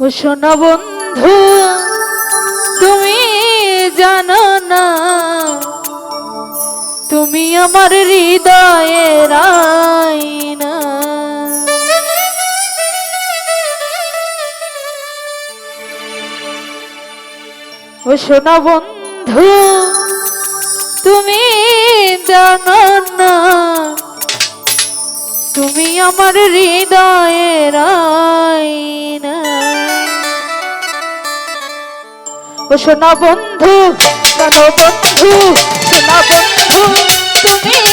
ও শোনো বন্ধু, তুমি জানো না, তুমি আমার হৃদয়ে রাইনা ও শোনো বন্ধু, তুমি জানো না, তুমি আমার হৃদয়ে রাইনা ও সোনা বন্ধু সোনা বন্ধু সোনা বন্ধু তুমি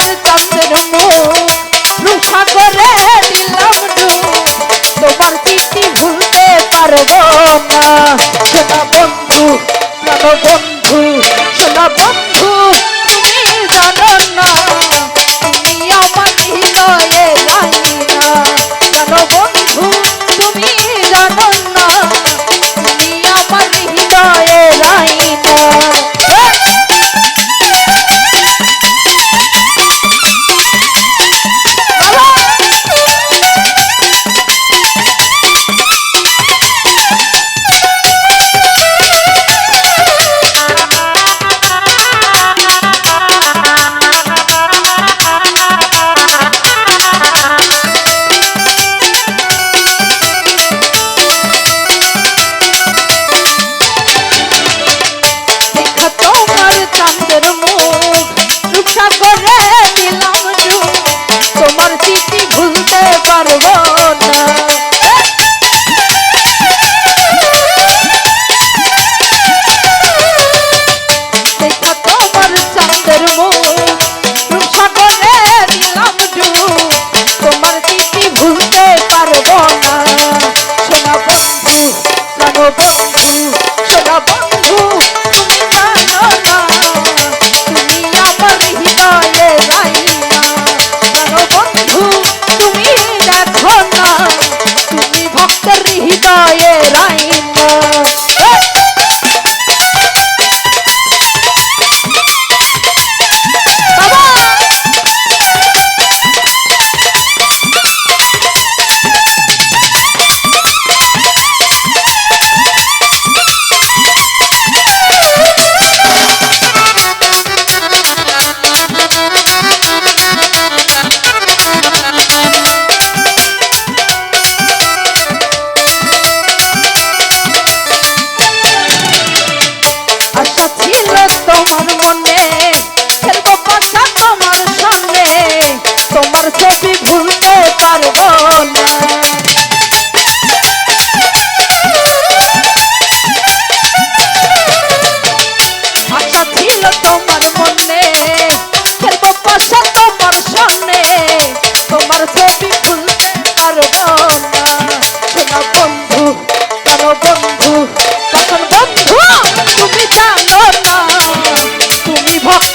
আমার চাঁদের মুখ রূপা করে দিলাম তোমার ভুলতে পারব না তোমার চাঁদের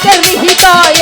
নিজের হৃদয়